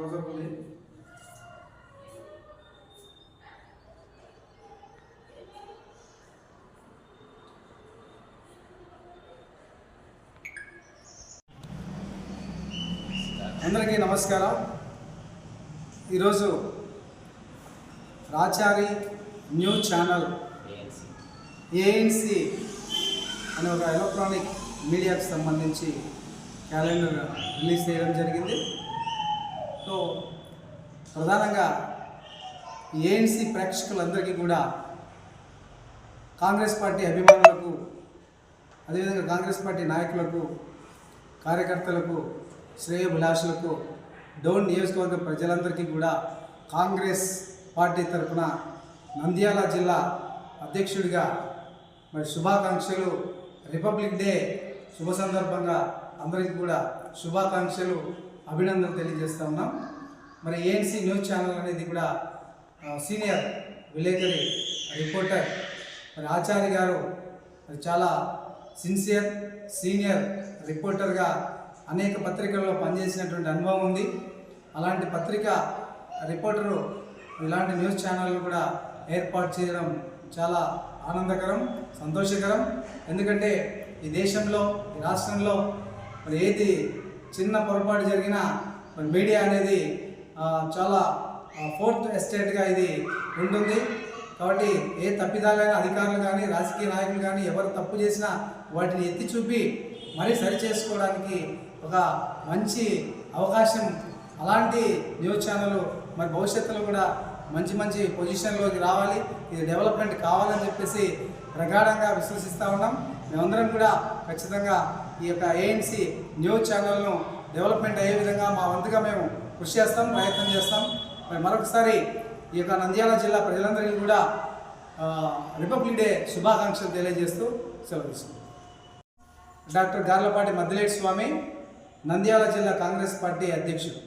Closeup ఉంది అందరికీ నమస్కారం. ఈరోజు రాచారి న్యూస్ ఛానల్ ఏఎన్సి అనే ఒక ఎలక్ట్రానిక్ మీడియాకు సంబంధించి క్యాలెండర్ రిలీజ్ చేయడం జరిగింది. సో ప్రధానంగా ఏఎన్సీ ప్రేక్షకులందరికీ కూడా కాంగ్రెస్ పార్టీ అభిమానులకు అదేవిధంగా కాంగ్రెస్ పార్టీ నాయకులకు కార్యకర్తలకు శ్రేయభిలాషులకు డౌన్ నియోజకవర్గ ప్రజలందరికీ కూడా కాంగ్రెస్ పార్టీ తరఫున నంద్యాల జిల్లా అధ్యక్షుడిగా మరి శుభాకాంక్షలు. రిపబ్లిక్ డే శుభ సందర్భంగా అందరికీ కూడా శుభాకాంక్షలు. అభినందనలు తెలియజేస్తా ఉన్నాం. మరి ఏఎన్సీ న్యూస్ ఛానల్ అనేది కూడా సీనియర్ విలేకరి రిపోర్టర్ మరి ఆచార్య గారు చాలా సిన్సియర్ సీనియర్ రిపోర్టర్గా అనేక పత్రికల్లో పనిచేసినటువంటి అనుభవం ఉంది. అలాంటి పత్రిక రిపోర్టరు ఇలాంటి న్యూస్ ఛానళ్ళు కూడా ఏర్పాటు చేయడం చాలా ఆనందకరం సంతోషకరం. ఎందుకంటే ఈ దేశంలో ఈ రాష్ట్రంలో మరి ఏది చిన్న పొరపాటు జరిగినా మీడియా అనేది చాలా ఫోర్త్ ఎస్టేట్గా ఇది ఉంటుంది. కాబట్టి ఏ తప్పిదాలైన అధికారులు కానీ రాజకీయ నాయకులు కానీ ఎవరు తప్పు చేసినా వాటిని ఎత్తి చూపి మరీ సరి చేసుకోవడానికి ఒక మంచి అవకాశం అలాంటి న్యూస్ ఛానల్ మరి భవిష్యత్తులో కూడా మంచి మంచి పొజిషన్లోకి రావాలి. ఇది డెవలప్మెంట్ కావాలని చెప్పేసి ప్రగాఢంగా విశ్వసిస్తూ ఉన్నాం. మేమందరం కూడా ఖచ్చితంగా ఈ యొక్క ఏఎన్సి న్యూస్ ఛానల్ను డెవలప్మెంట్ అయ్యే విధంగా మా వంతుగా మేము కృషి చేస్తాం ప్రయత్నం చేస్తాం. మరి మరొకసారి ఈ యొక్క నంద్యాల జిల్లా ప్రజలందరికీ కూడా రిపబ్లిక్ డే శుభాకాంక్షలు తెలియజేస్తూ సెలవు డాక్టర్ గార్లపాటి మద్దిలేటి స్వామి నంద్యాల జిల్లా కాంగ్రెస్ పార్టీ అధ్యక్షుడు.